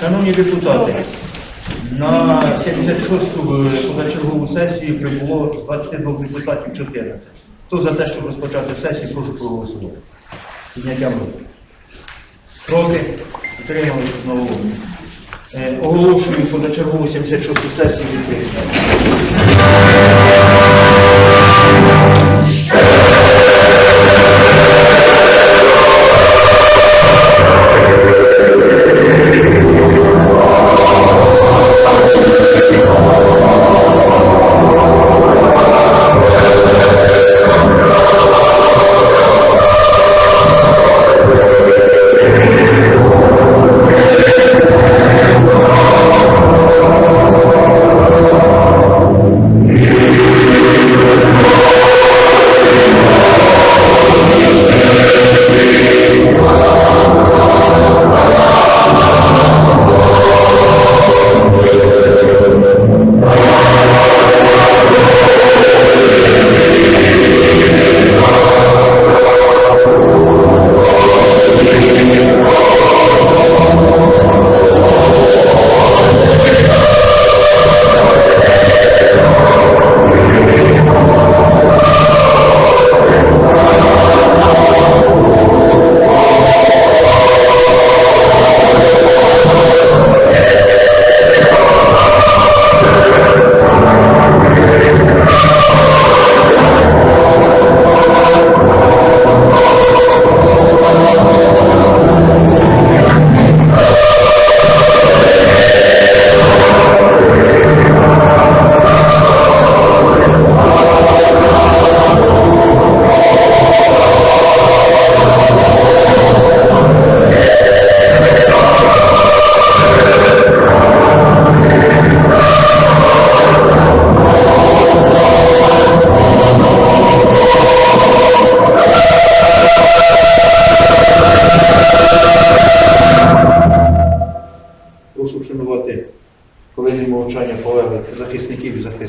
Шановні депутати, на 76-ту позачергову сесію прибуло 22 депутатів 14. Хто за те, щоб розпочати сесію, прошу проголосувати. Підняттям руки. Проти? Утримались одноголосно. Е, Оголошую позачергову 76-ту сесію відкритою.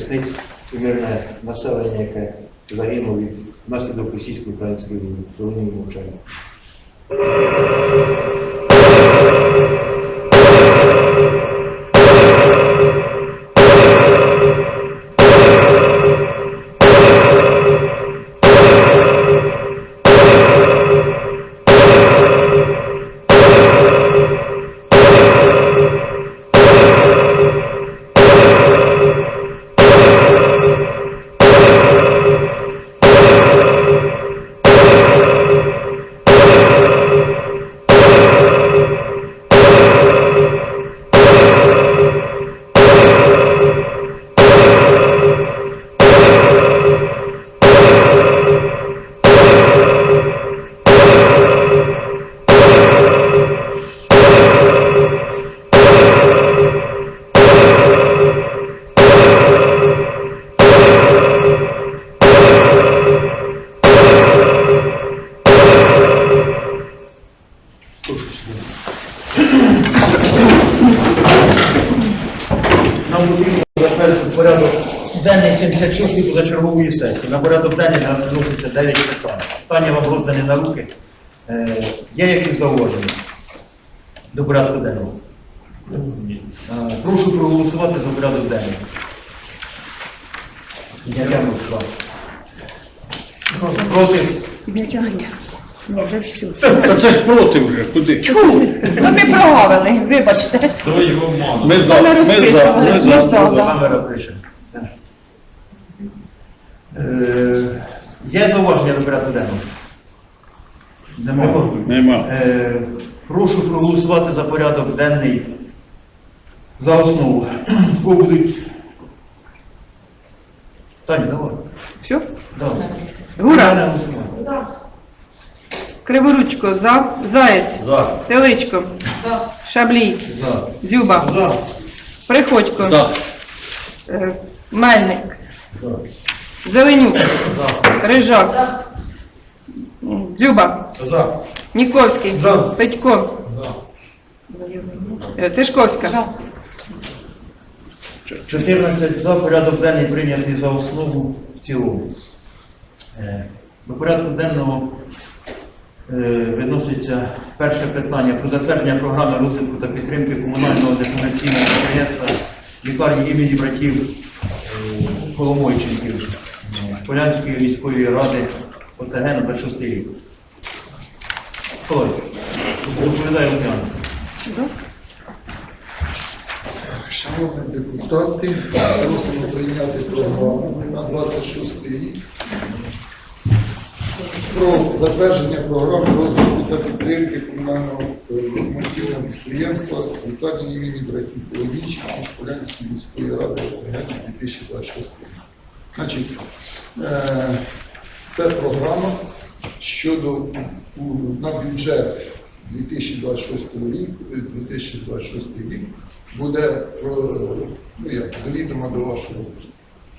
Захисниць і мирне населення, яке загинуло від наслідок російсько-української війни. Хвилиною мовчання. Денний 76-ї позачергової сесії. На порядок денний у нас виноситься 9 питань. Питання вам роздані на руки. Е, Є якісь зауваження до порядку денного? Е, Прошу проголосувати за порядок денний. Підняття рук, будь ласка. Проти? Дядя, ну вже все. Та це ж проти вже, куди? Чому? То ми прогавили, вибачте. Ми за, Ми ми за, ми ми за. за. Поза камера пише. Е, Є зауваження до порядку денного? Нема. Нема. Е, Прошу проголосувати за порядок денний за основу. Кого будуть? Таня, давай. Все? давай. Гура. Криворучко, за. Заєць. За. Теличко. Шаблій. За. Дзюба. За. Приходько. За. Е, Мельник. За. Зеленюк. За. Рижак. М, Дзюба. За. Ніковський. За. Петько. Е, Цишковська. 14 за порядок денний прийнятий за основу в цілому. Е, До порядку денного Е, Виноситься перше питання про затвердження програми розвитку та підтримки комунального некомерційного підприємства лікарні імені братів Коломойченків Полянської міської ради ОТГ на 26 рік. Хто? Доповідає Лук'ян. Шановні депутати, просимо прийняти програму на 26 рік про затвердження програми розвитку та підтримки комунального е, комерційного підприємства лікарні імені братів Половічі Шполянської міської ради на 2026 рік. Значить, е, це програма щодо на бюджет 2026 рік, 2026 рік буде е, ну як, до вашого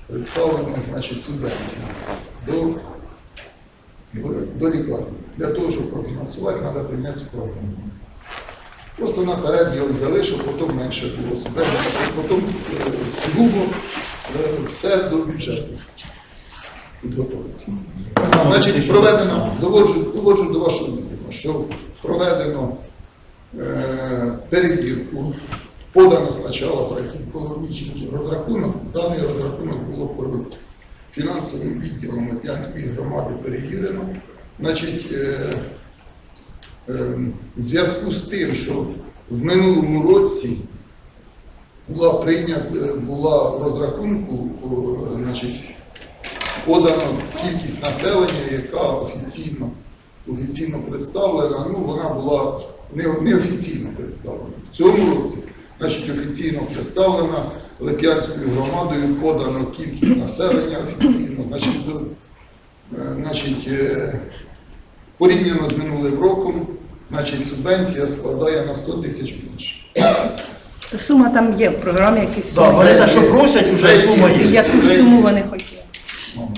представлення, значить, субвенція до, до лікарні. Для того, щоб профінансувати, треба прийняти програму. Просто наперед його щоб потім менше було потім е, сугубо е, все до бюджету підготовиться. Значить, проведено, доводжу, доводжу до вашого відома, що проведено е, перевірку, подано спочатку економічний розрахунок. Даний розрахунок було по фінансовим відділом Оп'янської громади перевірено. Значить, е, е, в зв'язку з тим, що в минулому році була прийнята, була в розрахунку, значить, подано кількість населення, яка офіційно, офіційно представлена, ну вона була не, неофіційно представлена. В цьому році, значить, офіційно представлена Лип'янською громадою, подано кількість населення офіційно, значить, е, значить, е, порівняно з минулим роком, значить, субвенція складає на 100 тисяч більше. То сума там є в програмі якісь. Так, вони те, що просять, вже сума є. Яку суму вони хотіли?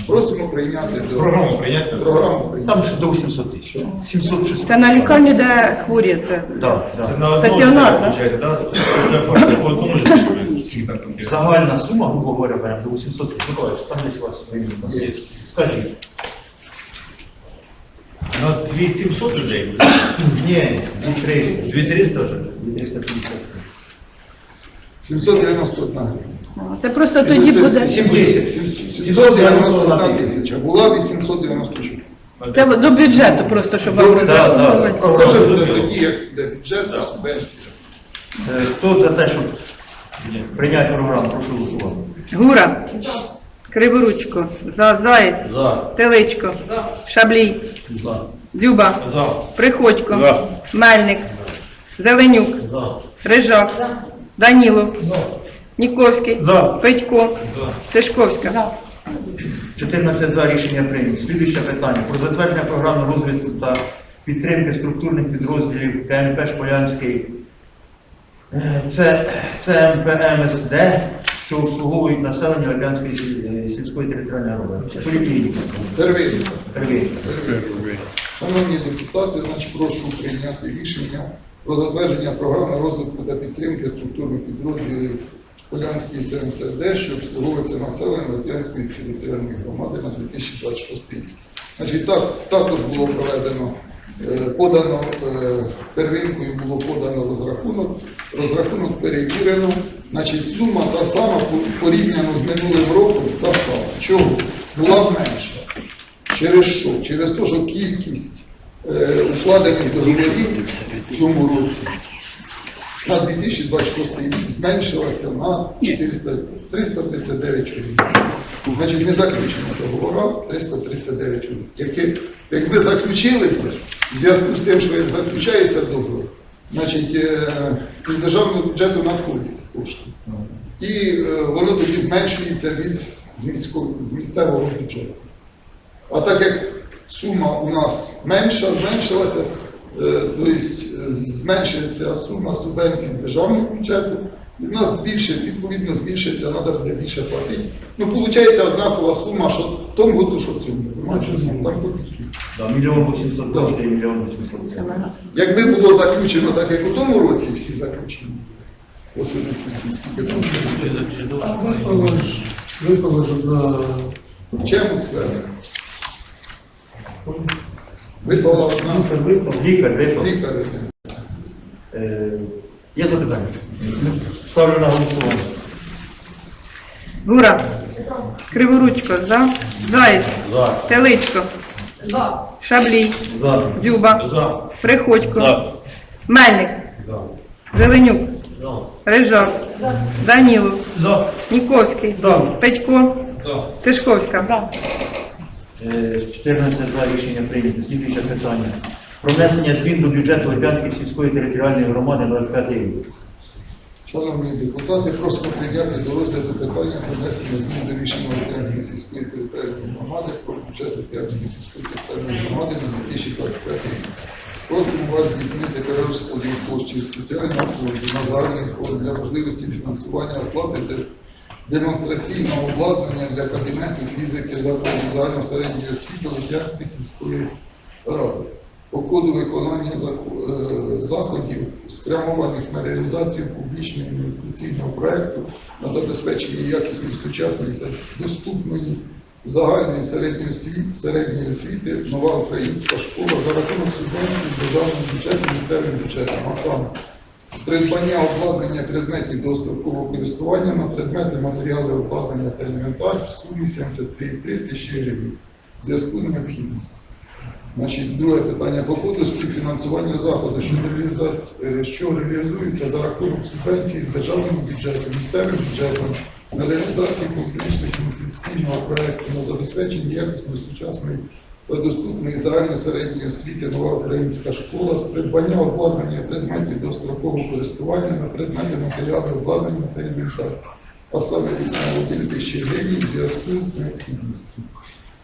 Просимо прийняти до Програму прийняти? програму прийняти. Там ще до 800 тисяч. 700 600. Це на лікарню, де хворі. Це. Да, да. Це на одному Стаціонар, да? Це по одному ж скільки там є? Загальна сума, грубо говоря, беремо до 800 тисяч. Миколаївич, там десь у вас вимірно. Є. Скажіть. У нас 2700 людей? Ні, 2300. 2300 вже? 2350. 791 гривня. Це просто тоді буде. 70. 791 тисяча, була 894. Це до бюджету просто, щоб вам Добре, да, да. розраховувати. Це вже буде тоді, як буде бюджет та субвенція. Е, Хто за те, щоб прийняти програму, прошу голосувати. Гура. Криворучко. За Заєць. За. Теличко. Шаблій. За. Дзюба. За. Приходько. За. Мельник. Зеленюк. За. Рижак. Данілов. Ніковський. За. Петько. За. Тишковська. 14 за рішення прийнято. Слідуюче питання. Про затвердження програми розвитку та підтримки структурних підрозділів КНП Шполянський. Е, Це ЦМПМСД, що обслуговують населення Лебянської е, сільської територіальної громади. Поліклініка. Первинка. Первинка. Шановні депутати, значить, прошу прийняти рішення про затвердження програми розвитку та підтримки структурних підрозділів Полянської ЦМСД, що обслуговується населення Лип'янської територіальної громади на 2026 рік. Значить, так, також було проведено, е, подано е, первинкою було подано розрахунок, розрахунок перевірено, значить сума та сама порівняно з минулим роком та сама. Чого? Була менша. Через що? Через те, що кількість укладених договорів в цьому році на 2026 рік зменшилася на 400, 339 чоловік. Значить, не заключено договора 339 чоловік. Які, якби заключилися, в зв'язку з тим, що як заключається договор, значить, е, з державного бюджету надходять кошти. І е, воно тоді зменшується від з місцевого бюджету. А так як сума у нас менша, зменшилася, е, тобто зменшується сума субвенцій з державного бюджету, і в нас збільшить, відповідно, збільшиться, треба буде більше платити. Ну, виходить однакова сума, що в тому году, що в цьому. Там копійки. Да, мільйон 800 коштує, мільйон 800. Це Якби було заключено так, як у тому році всі заключені, оце, допустимо, скільки там Виповідь на чому сфера? Випала одна Лікар випав. лікар. Е, Є запитання? Ставлю на голосування. Гура. Криворучко. За. Заєць. За. Теличко. Шаблій. За. Дзюба. За. Приходько. За. Мельник. Зеленюк. Рижак. Данілов. За. Ніковський. Петько. За. Тишковська. Е, 14 за рішення прийнято. Слідуюче питання. Про внесення змін до бюджету Лип'янської сільської територіальної громади 25 рік. Шановні депутати, просимо прийняти до розгляду питання про внесення змін до рішення Луганської сільської територіальної громади про бюджет Луганської сільської територіальної громади на 2025 рік. Просимо вас здійснити перерозподіл коштів спеціального фонду на загальний фонд для можливості фінансування оплати демонстраційного обладнання для кабінету фізики закладів загальносередньої освіти Луганської сільської ради. По коду виконання е, заходів, спрямованих на реалізацію публічного інвестиційного проекту на забезпечення якісної сучасної та доступної загальної середньої освіти, середньої освіти нова українська школа за рахунок субвенцій з державного бюджету місцевим бюджетом, а саме придбання обладнання предметів дострокового користування на предмети матеріали обладнання та інвентар в сумі 73,3 тисячі гривень. В зв'язку з необхідністю. Значить, друге питання. По співфінансування заходу, що, що реалізується за рахунок субвенцій з державного бюджету, місцевим бюджетом на реалізацію публічних інвестиційного проекту на забезпечення якісної сучасної та доступної загальної середньої освіти нова українська школа з придбання обладнання предметів дострокового користування на предмети матеріали обладнання та інвентар, а саме 81 тисячі гривень в зв'язку з необхідністю.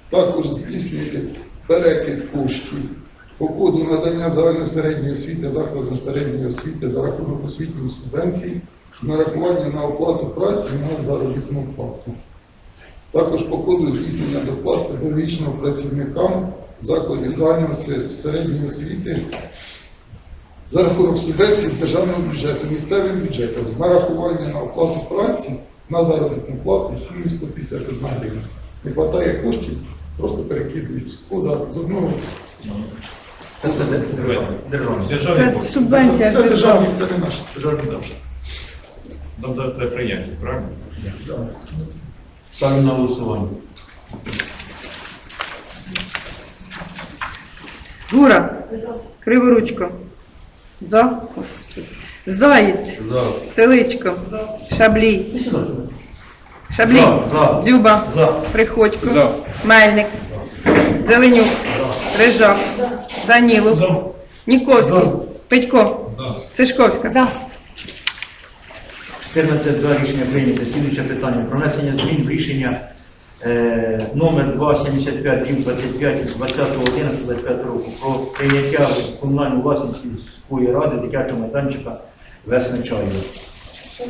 Також здійснює перекид коштів по коду надання загальної середньої освіти закладу середньої освіти за рахунок освітньої субвенції нарахування на оплату праці на заробітну плату. Також по коду здійснення доплат педагогічним працівникам закладів загальної середньої освіти за рахунок субвенцій з державного бюджету, місцевим бюджетом, з нарахування на оплату праці на заробітну плату в сумі 151 гривня. Не вистачає коштів, просто перекидують з кода з одного. Це все державне. Це субвенція Це державні, це не наші. Державний кошт. Нам треба прийняти, правильно? Ставлю на голосування. Гура. Криворучко. За. Заєць. За. Теличко. Шаблій. Шаблій. За, за. Дзюба. За. Приходько. За. Мельник. Зеленюк. Рижак. Данілов. За. Ніковський. За. Петько. За. Тишковська. 14 за рішення прийнято. Слідуюче питання. Про внесення змін рішення е, номер 275 рів 25 від 20.11.25 року про прийняття в комунальну власність сільської ради дитячого майданчика Весни Чаєва.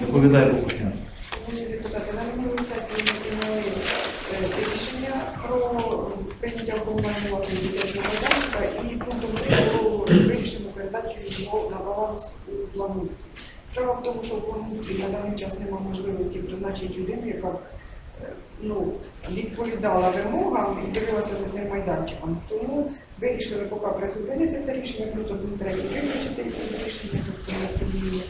Доповідає Кукушня. Шановні депутати, на минулій ми прийняли е, рішення про прийняття в комунальну дитячого майданчика і пунктом 3 було вирішено передати його на баланс у плануці. Справа в тому, що в плануці на даний час немає можливості призначити людину, яка е, ну, відповідала вимогам і дивилася за цим майданчиком. Тому вирішили поки призупинити це рішення, просто пункт третій виключити із рішення, тобто внести зміни.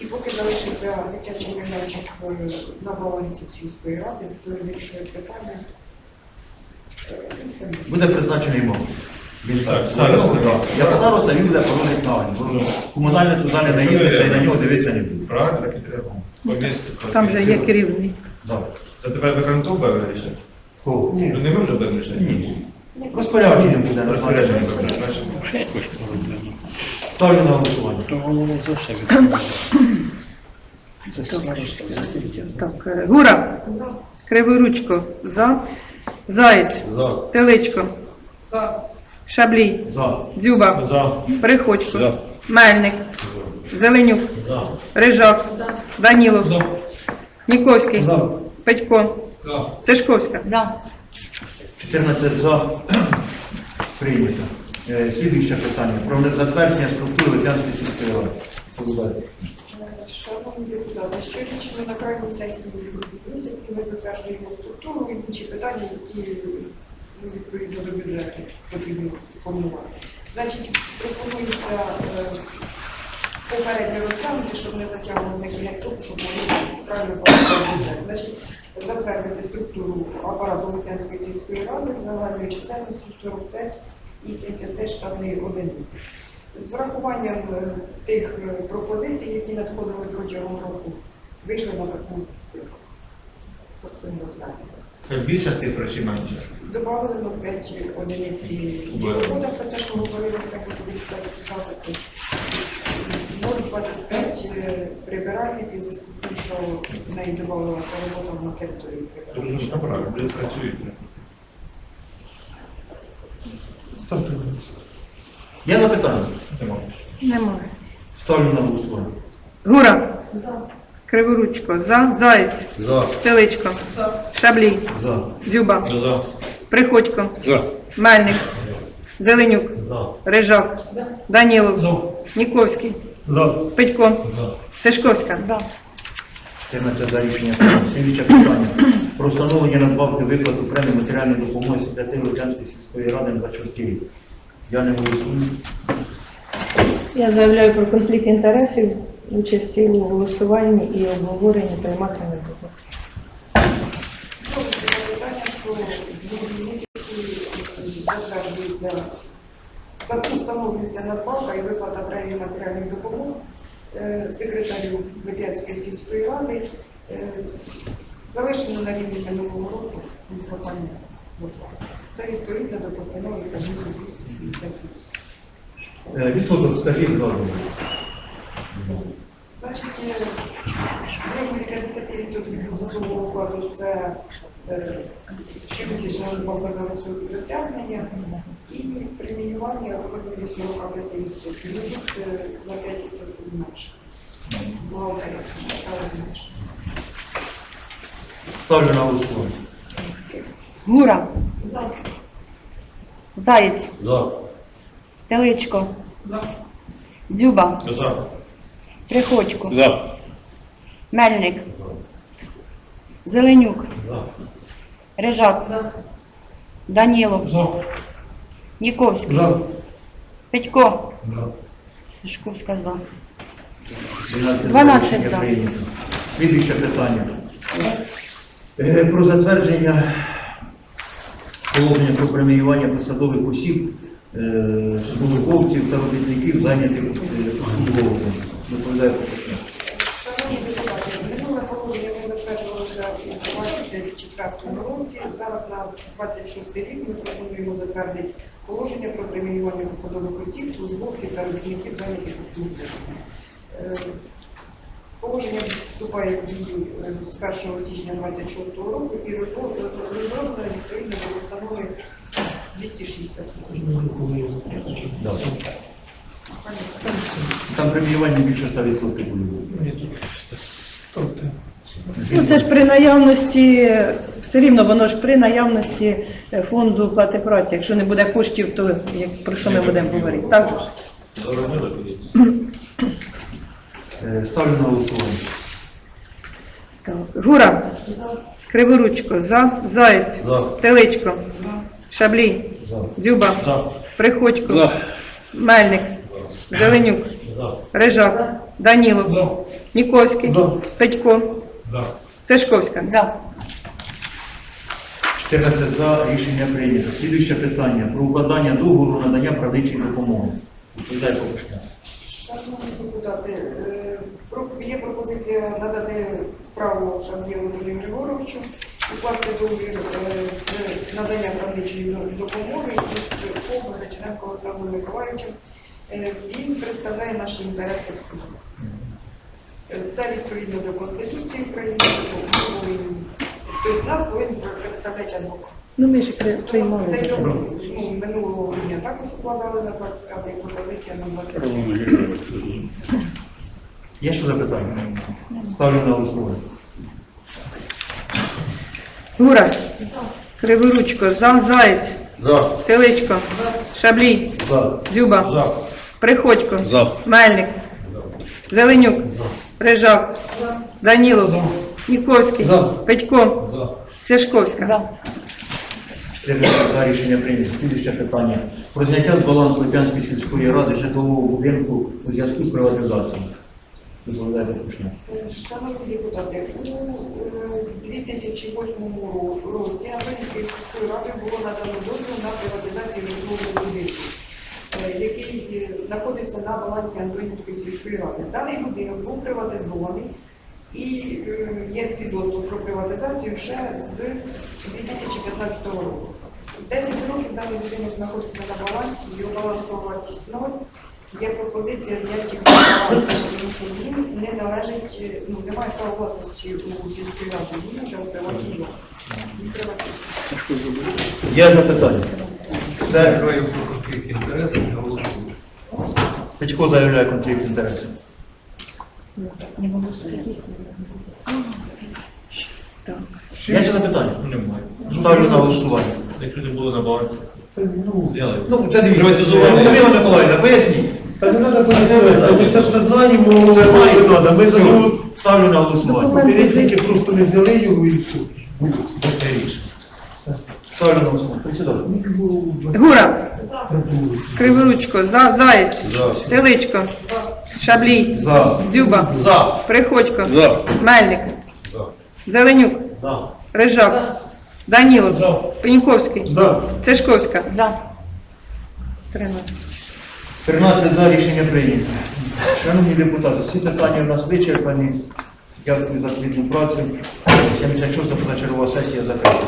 І поки залишиться дитячий майданчик е, на балансі сільської ради, то вирішує питання. Е. Буде призначений мов. Він Так, староста, так. так. Як староста, він буде проводити нагальні. Комунальне туди не наїздиться і на нього дивитися не буде. Правильно, так і треба. По. Там вже є керівник. Так. Це тепер виконком вирішити? Кого? Ну, не ми вже будемо рішити? Ні. Розпорядженням буде Розпорядження розпорядження. Ставлю на голосування. Так, е, Гура. Криворучко. За. Заєць. За. Теличко. Шаблій. За. Дзюба. За. Приходько. За. Мельник. Зеленюк. За. Рижак. Данілов. За. Ніковський. За. Петько. За. Тишковська. За. 14 за. Прийнято. Е, Слідуюче питання. Про затвердження структури Лип'янської сільської ради. Солодар. Е, Шановні депутати, щорічно на крайній сесії місяці ми затверджуємо структуру і інші питання, які відповідно до бюджету потрібно формувати. Значить, пропонується е, попередньо розглянути, щоб не затягнути на кінець року, щоб вони правильно попали бюджет. Значить, затвердити структуру апарату Лук'янської сільської ради з загальною чисельністю 45 і 75 штатної одиниці. З врахуванням е, тих е, пропозицій, які надходили протягом року, вийшли на таку цифру. Тобто не. Це більша цифра чи менша? Добавили на 5 одиниць діохода, про те, що говорилося, бо тобі писати. 0,25 е, прибиральниці в зв'язку з тим, що в неї додавалася робота на території прибиральниці. ж правильно, де працюєте. Є запитання? Нема. Немає. Ставлю на голосування. Гура. Криворучко. За. Заєць. За. Теличко. Шаблій. За. Дзюба. За. Приходько. За. Мельник. Зеленюк. За. Рижак. Данілов. За. Ніковський. За. Петько. За. Тишковська. За. 14 за рішення. Слідуюче питання. Про встановлення надбавки виплату премії матеріальної допомоги секретарю Луцянської сільської ради на 26 рік. Я не голосую. Я заявляю про конфлікт інтересів, участі у голосуванні і обговоренні приймати не буду. Питання, що встановлюється надбавка і виплата премії матеріальних допомог секретарю Лип'янської сільської ради. Залишено на рівні минулого року прохання затвердити. Це відповідно до постанови Кабінету 258. Е, Відсоток скажіть зразу. Значить, е, розмір 50% грошового окладу це е, щомісячна за високі досягнення і преміювання у розмірі 45%. Тут е, на 5% зменшено. Бухгалтерія стала. Ставлю на голосування. Гура. За. Заєць. За. Теличко. Дзюба. За. Приходько. За. Мельник. Зеленюк. За. Рижак. Данілов. За. Ніковський. За. Петько. За. Тишковська за. 12 12 за. Слідуюче питання. Е, Про затвердження положення про преміювання посадових осіб, е, службовців та робітників, зайнятих е, обслуговуванням. Доповідає Поточник. Шановні депутати, минуле положення ми інформації в 2004 році. Зараз на 26 рік ми пропонуємо затвердити положення про преміювання посадових осіб, службовців та робітників зайнятих у. Е, Положення вступає в дію е, з 1 січня 26 року і розроблено відповідно до постанови 260. Там преміювання більше 100% буде. Ну це ж при наявності, все рівно воно ж при наявності е, фонду плати праці. Якщо не буде коштів, то як про що ми будемо говорити? Так? же ж? Е, Ставлю на голосування. Так. Гура. Криворучко. За. Заєць. За. Теличко. Шаблій. За. Дзюба. За. Приходько. За. Мельник. Зеленюк. За. Рижак. Данілов. За. Ніковський. За. Петько. За. Цешковська. За. 14 за рішення прийнято. Слідуюче питання про укладання договору надання правничої допомоги. Відповідає Попушня. Шановні депутати, е, про- є пропозиція надати право Шам'єву Володимиру Григоровичу укласти договір е, з надання правничої допомоги із ФОП Гречененко Олександром Миколаївичем. Він представляє наші інтереси в суді. Е, Це відповідно до Конституції України, до тобто нас повинен представляти адвокат. Ну ми ж приймали. Договір ну, минулого грудня також укладали на 25 пропозиція на 26. Є ще запитання? Ставлю на голосування. Гура. Криворучко. За. Заєць. За. Теличко. Шаблій. За. Дзюба. За. Приходько. За. Мельник. Зеленюк. Рижак. Данілов. Ніковський. За. Петько. За. Цешковська. За. 13 за рішення прийнято. Слідуюче питання. Про зняття з балансу Лип'янської сільської ради житлового будинку у зв'язку з приватизацією. Шановні депутати, у е, 2008 році Антонівською сільською радою було надано дозвіл на приватизацію житлового будинку, який е, знаходився на балансі Антонівської сільської ради. Даний будинок був приватизований і е, є свідоцтво про приватизацію ще з 2015 року. 10 років даний будинок знаходиться на балансі, його балансова вартість ноль. Є пропозиція зняття тому що він не належить, е, ну, немає права власності у сільській раді, він вже у приватній власності. Є запитання? Це конфлікт інтересів, не голосую. Петько заявляє конфлікт інтересів. Так. Є ще запитання? Немає. Ставлю на голосування. Якщо не було на балансі, зняли. Ну, це дивіться. Людмила Миколаївна, поясніть. Та не треба пояснювати, ми це все знаємо, Це має не треба. Ми за нього Ставлю на голосування. попередники просто не зняли його і все. Це рішення. Ставлю на голосування. Присідайте. Гура, Криворучко, за, Заєць, Теличко, Шаблій, За. Дзюба, За. Приходько, Мельник, Зеленюк, Рижак, Данілов, Пеньковський, За. Цешковська. За. 13. 13 за рішення прийнято. Шановні депутати, всі питання у нас вичерпані. Дякую за плідну працю. 76 позачергова сесія закрита.